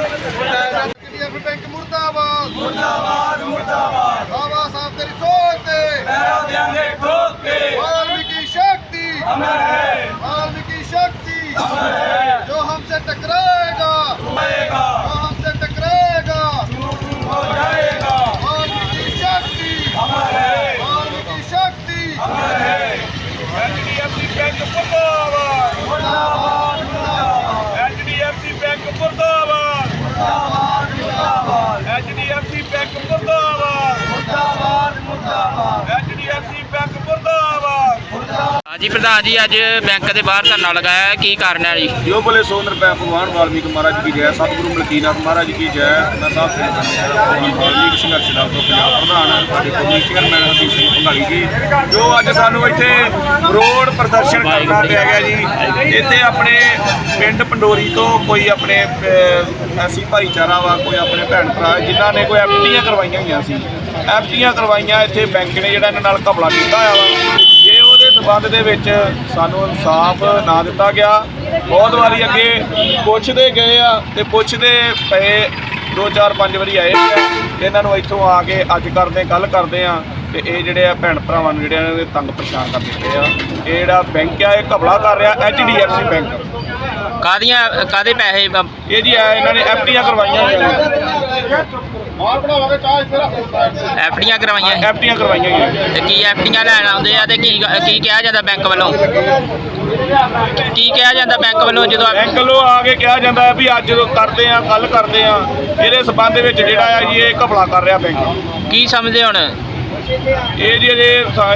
ਐਚਡੀਐਫ bank ਮੁਰਦਾਬਾਦ ਮੁਰਦਾਬਾਦ ਮੁਰਦਾਬਾਦ ਬਾਬਾ ਸਾਹਿਬ ਤੇਰੀ ਸੋਚ ਤੇ ਪੈਰਾਂ ਦੇ ਅੰਗੇ ਠੋਕ ਕੇ ਵਾਲਮੀਕੀ ਸ਼ਕਤੀ ਅਮਰ ਹੈ ਵਾਲਮੀਕੀ ਸ਼ਕਤੀ ਅਮਰ ਹੈ ਜੋ ਹਮਸੇ ਟਕਰਾਏਗਾ ਹੋਏਗਾ ਹਾਂਜੀ ਪ੍ਰਧਾਨ ਜੀ ਅੱਜ ਬੈਂਕ ਦੇ ਬਾਹਰ ਧਰਨਾ ਲਗਾਇਆ ਹੈ। ਕੀ ਕਾਰਨ ਹੈ ਜੀ? ਜੋ ਬੋਲੇ ਸੋ ਨਿਰਭੈ ਭਗਵਾਨ ਵਾਲਮੀਕ ਮਹਾਰਾਜ ਕੀ ਜੈ ਸਤਿਗੁਰੂ ਮਲਕੀਨਾਥ ਮਹਾਰਾਜ ਕੀ ਜੈ। ਮੈਂ ਸਾਹਿਬ ਸ੍ਰੀ ਗੁਰੂ ਵਾਲਮੀਕ ਸੰਘਰਸ਼ ਦਾ ਪੰਜਾਬ ਪ੍ਰਧਾਨ ਸਾਡੇ ਕੋਲ ਚੇਅਰਮੈਨ ਹਰਦੀਪ ਸਿੰਘ ਭੰਗਾਲੀ ਜੀ। ਜੋ ਅੱਜ ਸਾਨੂੰ ਇੱਥੇ ਰੋਡ ਪ੍ਰਦਰਸ਼ਨ ਕਰਨਾ ਪਿਆ ਗਿਆ ਜੀ ਇੱਥੇ ਆਪਣੇ ਪਿੰਡ ਪੰਡੋਰੀ ਤੋਂ ਕੋਈ ਆਪਣੇ ਐਸੀ ਭਾਈਚਾਰਾ ਵਾ ਕੋਈ ਆਪਣੇ ਭੈਣ ਭਰਾ ਜਿਨ੍ਹਾਂ ਨੇ ਕੋਈ ਐਫਟੀਆਂ ਕਰਵਾਈਆਂ ਹੋਈਆਂ ਸੀ। ਐਫਟੀਆਂ ਕਰਵਾਈਆਂ ਇੱਥੇ ਬੈਂਕ ਨੇ ਜਿਹੜਾ ਇਹਨਾਂ ਨਾਲ ਘਪਲਾ ਕੀਤਾ ਆ ਵਾ। ਜੇ ਉਹਦੇ ਸਬੰਧ ਦੇ ਵਿੱਚ ਸਾਨੂੰ ਇਨਸਾਫ ਨਾ ਦਿੱਤਾ ਗਿਆ, ਬਹੁਤ ਵਾਰੀ ਅੱਗੇ ਪੁੱਛਦੇ ਗਏ ਆ ਤੇ ਪੁੱਛਦੇ ਪਏ ਦੋ ਚਾਰ ਪੰਜ ਵਾਰੀ ਆਏ ਆ ਇਹਨਾਂ ਨੂੰ ਇੱਥੋਂ ਆ ਕੇ ਅੱਜ ਕਰਦੇ ਕੱਲ ਕਰਦੇ ਆ ਤੇ ਇਹ ਜਿਹੜੇ ਆ ਭੈਣ ਭਰਾਵਾਂ ਨੂੰ ਜਿਹੜੇ ਇਹਨਾਂ ਦੇ ਤੰਗ ਪਰੇਸ਼ਾਨ ਕਰ ਦਿੱਤੇ ਆ। ਇਹ ਜਿਹੜਾ ਬੈਂਕ ਆ, ਇਹ ਘਪਲਾ ਕਰ ਰਿਹਾ ਐਚਡੀਐਫਸੀ ਬੈਂਕ। ਕਾਦੀਆਂ ਕਾਦੇ ਪੈਸੇ ਇਹ ਜੀ ਆ ਇਹਨਾਂ ਨੇ ਐਫਡੀਆਂ ਕਰਵਾਈਆਂ ਐਫਡੀਆਂ ਕਰਵਾਈਆਂ ਸੀ? ਐਫਡੀਆਂ ਕਰਵਾਈਆਂ ਗਈਆਂ ਜੀ। ਤੇ ਕੀ ਐਫਡੀਆਂ ਲੈਣ ਆਉਂਦੇ ਆ ਤੇ ਕੀ ਕੀ ਕਿਹਾ ਜਾਂਦਾ ਬੈਂਕ ਵੱਲੋਂ ਕੀ ਕਿਹਾ ਜਾਂਦਾ ਬੈਂਕ ਵੱਲੋਂ ਜਦੋਂ ਬੈਂਕ ਵੱਲੋਂ ਆ ਕੇ ਕਿਹਾ ਜਾਂਦਾ ਵੀ ਅੱਜ ਜਦੋਂ ਕਰਦੇ ਆ ਕੱਲ ਕਰਦੇ ਆ ਇਹਦੇ ਸੰਬੰਧ ਵਿੱਚ ਜਿਹੜਾ ਆ ਜੀ ਇਹ ਘਪਲਾ ਕਰ ਰਿਹਾ ਬੈਂਕ ਕੀ ਸਮਝਦੇ ਹੁਣ ਇਹ ਜੀ ਜੇ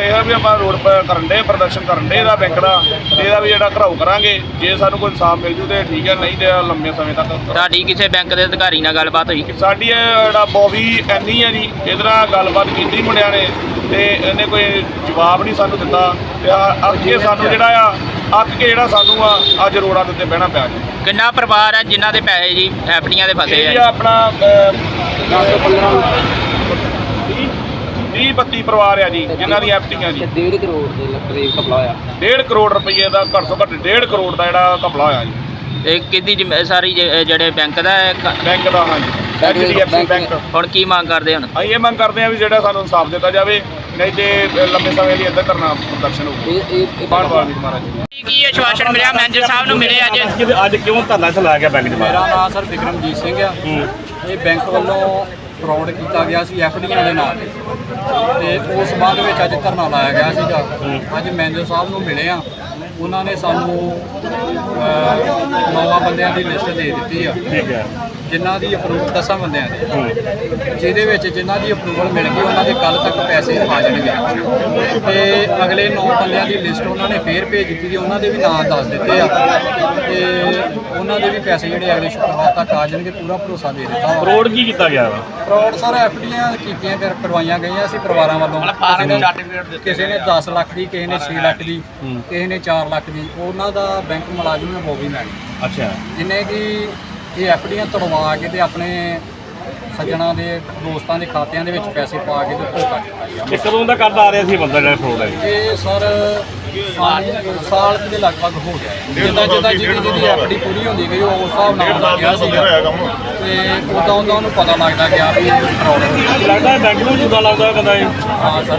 ਇਹ ਆ ਵੀ ਆਪਾਂ ਰੋਡ ਪਰ ਕਰਨ ਦੇ ਪ੍ਰਦਰਸ਼ਨ ਕਰਨ ਦੇ ਇਹਦਾ ਬੈਂਕ ਦਾ। ਤੇ ਇਹਦਾ ਵੀ ਜਿਹੜਾ ਘਰਾਓ ਕਰਾਂਗੇ ਜੇ ਸਾਨੂੰ ਕੋਈ ਇਨਸਾਫ ਮਿਲ ਜੂ ਤੇ ਠੀਕ ਹੈ ਨਹੀਂ ਤੇ ਲੰਮੇ ਸਮੇਂ ਤੱਕ। ਤੁਹਾਡੀ ਕਿਸੇ ਬੈਂਕ ਦੇ ਅਧਿਕਾਰੀ ਨਾਲ ਗੱਲਬਾਤ ਹੋਈ? ਸਾਡੀ ਇਹ ਜਿਹੜਾ ਬੋਬੀ ਐਨੀ ਹੈ ਜੀ ਇਹਦੇ ਨਾਲ ਗੱਲਬਾਤ ਕੀਤੀ ਮੁੰਡਿਆਂ ਨੇ ਤੇ ਇਹਨੇ ਕੋਈ ਜਵਾਬ ਨਹੀਂ ਸਾਨੂੰ ਦਿੱਤਾ ਤੇ ਆ- ਅੱਗੇ ਸਾਨੂੰ ਜਿਹੜਾ ਆ ਅੱਕ ਕੇ ਜਿਹੜਾ ਸਾਨੂੰ ਆ ਅੱਜ ਰੋਡਾਂ ਦੇ ਉੱਤੇ ਬਹਿਣਾ ਪਿਆ ਜੀ। ਕਿੰਨਾ ਪਰਿਵਾਰ ਹੈ ਜਿਨ੍ਹਾਂ ਦੇ ਪੈਸੇ ਜੀ ਐਫਡੀਆਂ ਦੇ ਫਸੇ ਇਹ ਜੀ ਆ ਆਪਣਾ 10 15 30 32 ਪਰਿਵਾਰ ਆ ਜੀ ਜਿਨ੍ਹਾਂ ਦੀਆਂ ਐਫਟੀਆਂ ਜੀ। 1.5 ਕਰੋੜ ਦੇ ਕਰੀਬ ਕਪਲਾ ਹੋਇਆ 1.5 ਕਰੋੜ ਰੁਪਏ ਦਾ ਘੱਟ ਤੋਂ ਘੱਟ 1.5 ਕਰੋੜ ਦਾ ਜਿਹੜਾ ਘਪਲਾ ਹੋਇਆ ਜੀ। ਇਹ ਕਿਹਦੀ ਜ਼ਿੰਮੇ- ਸਾਰੀ ਜ- ਜਿਹੜੇ ਬੈਂਕ ਦਾ ਹੈ ਕ- ਬੈਂਕ ਦਾ ਹਾਂਜੀ। ਐਚਡੀਐਫਸੀ ਬੈਂਕ ਹੁਣ ਕੀ ਮੰਗ ਕਰਦੇ ਹੁਣ? ਅਸੀਂ ਇਹ ਮੰਗ ਕਰਦੇ ਆ ਵੀ ਜਿਹੜਾ ਸਾਨੂੰ ਇਨਸਾਫ ਦਿੱਤਾ ਜਾਵੇ ਨਹੀਂ ਤੇ ਲੰਮੇ ਸਮੇਂ ਲਈ ਇੱਦਾਂ ਕਰਨਾ ਪ੍ਰਦਰਸ਼ਨ ਹੋਊਗਾ। ਇਹ ਇਹ ਬਾਣ ਮਹਾਰਾਜ ਜੀ। ਕੀ ਆਸ਼ਵਾਸਨ ਮਿਲਿਆ? ਮੈਨੇਜਰ ਸਾਹਿਬ ਨੂੰ ਮਿਲੇ ਅੱਜ? ਅੱਜ ਕਿਉਂ ਧਰਨਾ ਚ ਲਾਇਆ ਗਿਆ ਬੈਂਕ ਦੇ? ਮੇਰਾ ਨਾਮ ਸਰ ਵਿਕਰਮਜੀਤ ਸਿੰਘ ਆ। ਇਹ ਬੈਂਕ ਵੱਲੋਂ ਫਰਾਡ ਕੀਤਾ ਗਿਆ ਸੀ ਐਫਡੀਆਂ ਦੇ ਨਾਲ। ਤੇ ਉਸ ਸੰਬੰਧ ਵਿੱਚ ਅੱਜ ਧਰਨਾ ਲਾਇਆ ਗਿਆ ਸੀਗਾ। ਅੱਜ ਮੈਨੇਜਰ ਸਾਹਿਬ ਨੂੰ ਮਿਲੇ ਆ। ਉਹਨਾਂ ਨੇ ਸਾਨੂੰ ਨੌਵਾਂ ਬੰਦਿਆਂ ਦੀ ਲਿਸਟ ਦੇ ਦਿੱਤੀ ਆ। ਠੀਕ ਹੈ। ਜਿਨ੍ਹਾਂ ਦੀ ਅਪਰੂਵਲ ਦਸਾਂ ਬੰਦਿਆਂ ਦੀ। ਜਿਹਦੇ ਵਿੱਚ ਜਿਨ੍ਹਾਂ ਦੀ ਅਪਰੂਵਲ ਮਿਲ ਗਈ ਉਹਨਾਂ ਦੇ ਕੱਲ ਤੱਕ ਪੈਸੇ ਆ ਜਾਣਗੇ। ਤੇ ਅਗਲੇ 9 ਬੰਦਿਆਂ ਦੀ ਲਿਸਟ ਉਹਨਾਂ ਨੇ ਫੇਰ ਭੇਜ ਦਿੱਤੀ ਉਹਨਾਂ ਦੇ ਵੀ ਨਾਂ ਦੱਸ ਦਿੱਤੇ ਆ। ਤੇ ਉਹਨਾਂ ਦੇ ਵੀ ਪੈਸੇ ਜਿਹੜੇ ਅਗਲੇ ਸ਼ੁੱਕਰਵਾਰ ਤੱਕ ਆ ਜਾਣਗੇ ਪੂਰਾ ਭਰੋਸਾ ਦੇ ਦਿੱਤਾ। ਵਾ ਫਰੋਡ ਕੀ ਕੀਤਾ ਗਿਆ ਵਾ? ਫਰਾਡ ਸਰ ਐਫਡੀਆਂ ਕੀਤੀਆਂ ਕਰ- ਕਰਵਾਈਆਂ ਗਈਆਂ ਸੀ ਪਰਿਵਾਰਾਂ ਵੱਲੋਂ। ਕਿਸੇ ਨੇ- ਕਿਸੇ ਨੇ 10 ਲੱਖ ਦੀ ਕਿਸੇ ਨੇ 6 ਲੱਖ ਦੀ ਕਿਸੇ ਨੇ 4 ਲੱਖ ਦੀ। ਉਹਨਾਂ ਦਾ ਬੈਂਕ ਮੁਲਾਜ਼ਮ ਹੈ ਬੋਬੀ ਮੈਨ ਅੱਛਾ। ਜਿਨੇ ਕਿ ਇਹ ਐਫਡੀਆਂ ਤੜਵਾ ਕੇ ਤੇ ਆਪਣੇ ਸੱਜਣਾ ਦੇ ਦੋਸਤਾਂ ਦੇ ਖਾਤਿਆਂ ਦੇ ਵਿੱਚ ਪੈਸੇ ਪਾ ਕੇ ਤੇ ਧੋਖਾ ਕੀਤਾ ਗਿਆ। ਇਹ ਕਦੋਂ ਦਾ ਕਰਦਾ ਆ ਰਿਹਾ ਸੀ ਬੰਦਾ ਜਿਹੜਾ ਫਰੋਡ ਹੈ? ਇਹ ਸਰ ਸਾਲ ਕੁ ਦੇ ਲਗਭਗ ਹੋ ਗਿਆ। ਜਿੱਦਾਂ ਜਿੱਦਾਂ ਜਿਹਦੀ ਜਿਹਦੀ ਐਫਡੀ ਪੂਰੀ ਹੁੰਦੀ ਗਈ ਉਹ ਉਸ ਹਿਸਾਬ ਨਾਲ ਹੁੰਦਾ ਗਿਆ ਸੀਗਾ। ਤੇ ਉਦਾਂ ਉਦਾਂ ਉਹਨੂੰ ਪਤਾ ਲੱਗਦਾ ਗਿਆ ਵੀ ਇਹ ਫਰਾਡ ਹੈ। ਲੱਗਦਾ ਬੈਂਕ ਨੂੰ ਜੁਦਾ ਲਾਉਂਦਾ ਬੰਦਾ ਇਹ ਹਾਂ ਸਰ।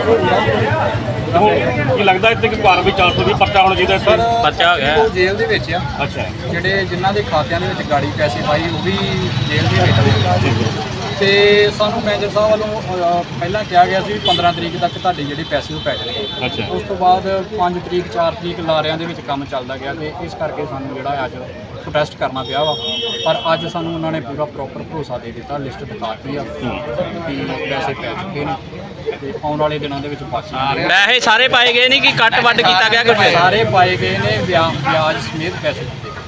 ਹੁਣ ਕੀ ਲੱਗਦਾ ਇੱਥੇ ਕਿ ਕਾਰਵਾਈ 420 ਪਰਚਾ ਹੋਣਾ ਚਾਹੀਦਾ ਸਰ ਇੱਥੇ ਪਰਚਾ ਹੋ ਗਿਆ। ਉਹ ਜੇਲ੍ਹ ਦੇ ਵਿੱਚ ਆ। ਅੱਛਾ। ਜਿਹੜੇ ਜਿਨ੍ਹਾਂ ਦੇ ਖਾਤਿਆਂ ਦੇ ਵਿੱਚ ਗਾੜੀ ਪੈਸੇ ਪਾਈ ਉਹ ਵੀ ਜੇਲ੍ਹ ਦੇ ਵਿੱਚ ਨੇ ਤੇ ਸਾਨੂੰ ਮੈਨੇਜਰ ਸਾਹਿਬ ਵੱਲੋਂ ਪਹਿਲਾਂ ਕਿਹਾ ਗਿਆ ਸੀ ਵੀ 15 ਤਰੀਕ ਤੱਕ ਤੁਹਾਡੇ ਜਿਹੜੇ ਪੈਸੇ ਉਹ ਪੈ ਜਾਣਗੇ। ਅੱਛਾ। ਉਸ ਤੋਂ ਬਾਅਦ 5 ਤਰੀਕ 4 ਤਰੀਕ ਲਾਰਿਆਂ ਦੇ ਵਿੱਚ ਕੰਮ ਚੱਲਦਾ ਗਿਆ ਤੇ ਇਸ ਕਰਕੇ ਸਾਨੂੰ ਜਿਹੜਾ ਅੱਜ ਪ੍ਰੋਟੈਸਟ ਕਰਨਾ ਪਿਆ ਵਾ। ਪਰ ਅੱਜ ਸਾਨੂੰ ਉਹਨਾਂ ਨੇ ਪੂਰਾ ਪ੍ਰੋਪਰ ਭਰੋਸਾ ਦੇ ਦਿੱਤਾ ਲਿਸਟ ਦਿਖਾਤੀ ਆ ਕਿ ਪੈਸੇ ਪੈ ਚੁੱਕੇ ਨੇ ਤੇ ਆਉਣ ਵਾਲੇ ਦਿਨਾਂ ਦੇ ਵਿੱਚ ਬਾਕੀ ਪੈਸੇ ਸਾਰੇ ਪਾਏ ਗਏ ਨਹੀਂ ਕਿ ਕੱਟ ਵੱਡ ਕੀਤਾ ਗਿਆ ਕਿ ਸਾਰੇ ਪਾਏ ਗਏ ਨੇ ਵਿਆਹ ਵਿਆਜ ਸਮੇਤ ਪੈਸੇ।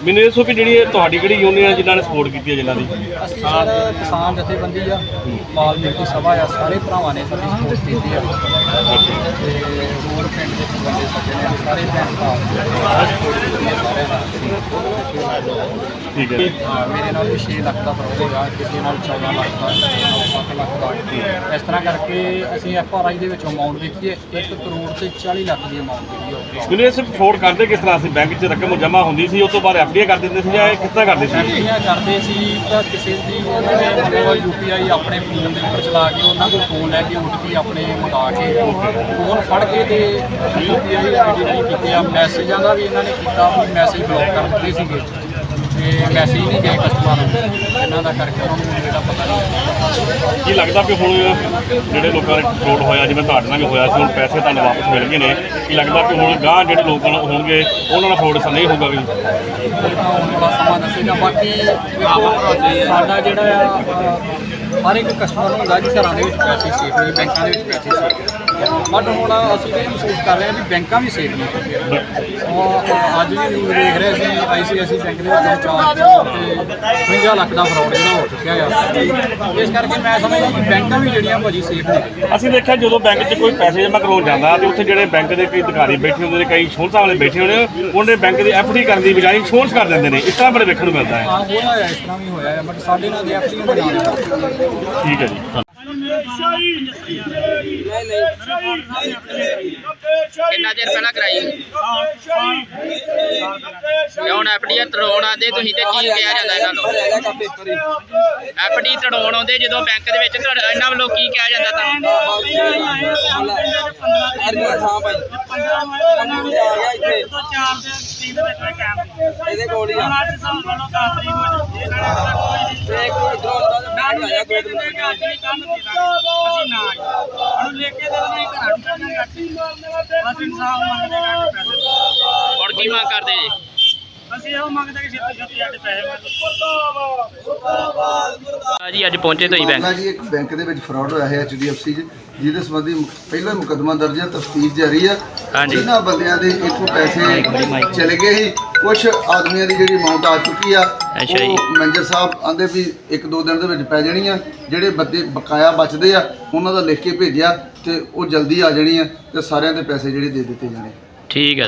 ਮੈਨੂੰ ਇਹ ਦੱਸੋ ਕਿ ਜਿਹੜੀ ਇਹ ਤੁਹਾਡੀ ਕਿਹੜੀ ਯੂਨੀਅਨ ਜਿਨ੍ਹਾਂ ਨੇ ਸਪੋਰਟ ਕੀਤੀ ਹੈ ਜਿਨ੍ਹਾਂ ਦੀ? ਅਸੀਂ ਸਰ ਕਿਸਾਨ ਜਥੇਬੰਦੀ ਆ ਵਾਲਮੀਕੀ ਸਭਾ ਆ, ਸਾਰੇ ਭਰਾਵਾਂ ਨੇ ਸਾਡੀ ਸਪੋਰਟ ਕੀਤੀ ਆ। ਤੇ ਹੋਰ ਪਿੰਡ ਦੇ ਬੰਦੇ ਸਾਰੇ ਭੈਣ ਭਰਾ ਠੀਕ ਹੈ। ਮੇਰੇ ਨਾਲ ਵੀ 6 ਲੱਖ ਦਾ ਫਰੋਡ ਹੋਇਆ ਕਿਸੇ ਨਾਲ 14 ਲੱਖ ਦਾ ਕਿਸੇ ਨਾਲ 7 ਲੱਖ ਦਾ। ਇਸ ਤਰ੍ਹਾਂ ਕਰਕੇ ਅਸੀਂ ਐਫ ਆਰ ਆਈ ਦੇ ਵਿੱਚ ਅਮਾਉਂਟ ਵੇਖੀਏ 1 ਕਰੋੜ ਤੇ 40 ਲੱਖ ਦੀ ਅਮਾਉਂਟ ਜਿਹੜੀ ਉਹ ਮੈਨੂੰ ਇਸ ਫਰੋਡ ਕਰਦੇ ਕਿਸ ਤਰ੍ਹਾਂ? ਸੀ ਬੈਂਕ 'ਚ ਰਕਮ ਜਮ੍ਹਾਂ ਹੁੰਦੀ ਸੀ ਉਸ ਤੋਂ ਬਾਅਦ ਐਫਡੀਆ ਕਰ ਦਿੰਦੇ ਸੀ ਜਾਂ ਇਹ ਕਿਸ ਤਰ੍ਹਾਂ ਕਰਦੇ ਸੀ? ਫੈਕਟਰੀਆਂ ਕਰਦੇ ਸੀ ਤਾਂ ਕਿਸੇ ਦੀ ਉਹਨਾਂ ਨੇ ਮਤਲਬ ਯੂਪੀਆਈ ਆਪਣੇ ਫੋਨ ਦੇ ਉੱਪਰ ਚਲਾ ਕੇ ਉਹਨਾਂ ਕੋਲ ਫੋਨ ਲੈ ਕੇ ਓਟੀਪੀ ਆਪਣੇ ਮੰਗਾ ਕੇ ਫੋਨ ਫੜ ਕੇ ਤੇ ਯੂਪੀਆਈ ਆਈਡੀ ਨਹੀਂ ਕੀਤੇ ਆ ਮੈਸੇਜਾਂ ਦਾ ਵੀ ਇਹਨਾਂ ਨੇ ਕੀਤਾ ਵੀ ਮੈਸੇਜ ਬਲੌਕ ਕਰ ਦਿੱਤੇ ਸੀਗੇ। ਤੇ ਮੈਸੇਜ ਨਹੀਂ ਗਏ ਕਸਟਮਰ ਨੂੰ। ਇਹਨਾਂ ਦਾ ਕਰਕੇ ਉਹਨਾਂ ਨੂੰ ਜਿਹੜਾ ਪਤਾ ਨਹੀਂ ਕੀ ਲੱਗਦਾ ਕਿ ਹੁਣ ਜਿਹੜੇ ਲੋਕਾਂ ਦਾ ਫਰੋਡ ਹੋਇਆ ਜਿਵੇਂ ਤੁਹਾਡੇ ਨਾਲ ਵੀ ਹੋਇਆ ਸੀ ਹੁਣ ਪੈਸੇ ਤੁਹਾਨੂੰ ਵਾਪਸ ਮਿਲ ਗਏ ਨੇ। ਕੀ ਲੱਗਦਾ ਕਿ ਹੁਣ ਗਾਂ ਜਿਹੜੇ ਲੋਕ ਹੋਣਗੇ ਉਹਨਾਂ ਨਾਲ ਫਰੋਡ ਨਹੀਂ ਹੋਊਗਾ ਵੀ? ਵਾਲਾ ਸਮਾਂ ਦੱਸੇਗਾ। ਬਾਕੀ ਸਾਡਾ ਜਿਹੜਾ ਆ ਹਰ ਇੱਕ ਕਸਟਮਰ ਨੂੰ ਹੁੰਦਾ ਕਿ ਘਰਾਂ ਦੇ ਵਿੱਚ ਪੈਸੇ ਸੇਫ ਨੇ ਬੈਂਕਾਂ ਦੇ ਵਿੱਚ ਪੈਸੇ ਸੇਫ ਬਟ ਹੁਣ ਅਸੀਂ ਇਹ ਮਹਿਸੂਸ ਕਰ ਰਹੇ ਹਾਂ ਵੀ ਬੈਂਕਾਂ ਵੀ ਸੇਫ ਨਹੀਂ ਅੱਜ ਵੀ ਨਿਊਜ਼ ਦੇਖ ਰਹੇ ਸੀ ਆਈਸੀਆਈਸੀ ਬੈਂਕ ਦੇ ਵਿੱਚ ਚਾਰਜ ਤੇ 50 ਲੱਖ ਦਾ ਫਰਾਡ ਜਿਹੜਾ ਹੋ ਚੁੱਕਿਆ ਆ। ਇਸ ਕਰਕੇ ਮੈਂ ਸਮਝਦਾ ਕਿ ਬੈਂਕਾਂ ਵੀ ਜਿਹੜੀਆਂ ਭਾਜੀ ਸੇਫ ਨਹੀਂ ਅਸੀਂ ਦੇਖਿਆ ਜਦੋਂ ਬੈਂਕ 'ਚ ਕੋਈ ਪੈਸੇ ਜਮ੍ਹਾਂ ਕਰਾਉਣ ਜਾਂਦਾ ਤੇ ਉੱਥੇ ਜਿਹੜੇ ਬੈਂਕ ਦੇ ਕਈ ਅਧਿਕਾਰੀ ਬੈਠੇ ਹੁੰਦੇ ਨੇ ਕਈ ਇੰਸ਼ੋਰੈਂਸਾਂ ਵਾਲੇ ਬੈਠੇ ਹੁੰਦੇ ਉਹਨੇ ਬੈਂਕ ਦੀ ਐਫਡੀ ਕਰਨ ਦੀ ਬਜਾਏ ਇੰਸ਼ੋਰੈਂਸ ਕਰ ਦਿੰਦੇ ਨੇ। ਇਸ ਤਰ੍ਹਾਂ ਬੜੇ ਵੇਖਣ ਨੂੰ ਮਿਲਦਾ ਹੈ। ਹਾਂ ਹੋਇਆ ਇਸ ਤਰ੍ਹਾਂ ਵੀ ਹੋਇਆ ਹੈ ਬਟ ਸਾਡੇ ਨਾਲ ਦੇ ਐਫਡੀਆਂ ਦੇ ਨਾਲ ਨਹੀਂ ਠੀਕ ਹੈ ਜੀ ਕਿੰਨਾ ਚਿਰ ਪਹਿਲਾਂ ਕਰਾਈ। ਤੇ ਹੁਣ ਐਫਡੀ ਤੜਾਉਣ ਆਉਂਦੇ, ਤੁਸੀਂ ਤੇ ਕੀ ਕਿਹਾ ਜਾਂਦਾ ਇਹਨਾਂ ਨੂੰ? ਐਫਡੀ ਤੜਾਉਣ ਆਉਂਦੇ ਜਦੋਂ ਬੈਂਕ ਦੇ ਵਿੱਚ ਤੁਹਾਡਾ, ਇਹਨਾਂ ਵੱਲੋਂ ਕੀ ਕਿਹਾ ਜਾਂਦਾ ਤੁਹਾਨੂੰ? ਇਹਦੇ ਕੋਲ ਹੀ ਆ ਤੇ ਇੱਕ ਇਧਰੋਂ ਮੈਂ ਨਹੀਂ ਆਇਆ ਦੋ ਦਿਨ ਹੁਣ ਕੀ ਮੰਗ ਕਰਦੇ ਜੀ? ਅਸੀਂ ਇਹੋ ਮੰਗਦੇ ਕਿ ਛੇਤੀ ਛੇਤੀ ਸਾਡੇ ਪੈਸੇ ਆ ਜੀ ਅੱਜ ਪਹੁੰਚੇ ਤੁਸੀਂ ਬੈਂਕ। ਮਾਮਲਾ ਜੀ ਇੱਕ ਬੈਂਕ ਦੇ ਵਿੱਚ ਫਰਾਡ ਹੋਇਆ ਹੈ ਐਚਡੀਐਫਸੀ 'ਚ ਜਿਹਦੇ ਸੰਬੰਧੀ ਪਹਿਲਾ ਮੁਕੱਦਮਾ ਦਰਜ ਹੈ ਤਫਤੀਸ਼ ਜਾਰੀ ਹੈ। ਹਾਂਜੀ। ਜਿਨ੍ਹਾਂ ਬੰਦਿਆਂ ਦੇ ਇੱਥੋਂ ਪੈਸੇ ਚਲੇ ਗਏ ਸੀ। ਕੁਝ ਆਦਮੀਆਂ ਦੀ ਜਿਹੜੀ ਅਮਾਉਂਟ ਆ ਚੁੱਕੀ ਆ ਅੱਛਾ ਜੀ। ਉਹ ਮੈਨੇਜਰ ਸਾਹਿਬ ਆਂਦੇ ਵੀ ਇੱਕ ਦੋ ਦਿਨ ਦੇ ਵਿੱਚ ਪੈ ਜਾਣੀ ਆ। ਜਿਹੜੇ ਬੰਦੇ ਬਕਾਇਆ ਬਚਦੇ ਆ ਉਹਨਾਂ ਦਾ ਲਿਖ ਕੇ ਭੇਜਿਆ ਤੇ ਉਹ ਜਲਦੀ ਆ ਜਾਣੀ ਆ ਤੇ ਸਾਰਿਆਂ ਦੇ ਪੈਸੇ ਜਿਹੜੇ ਦੇ ਦਿੱਤੇ ਜਾਣੇ ਠੀਕ ਹੈ।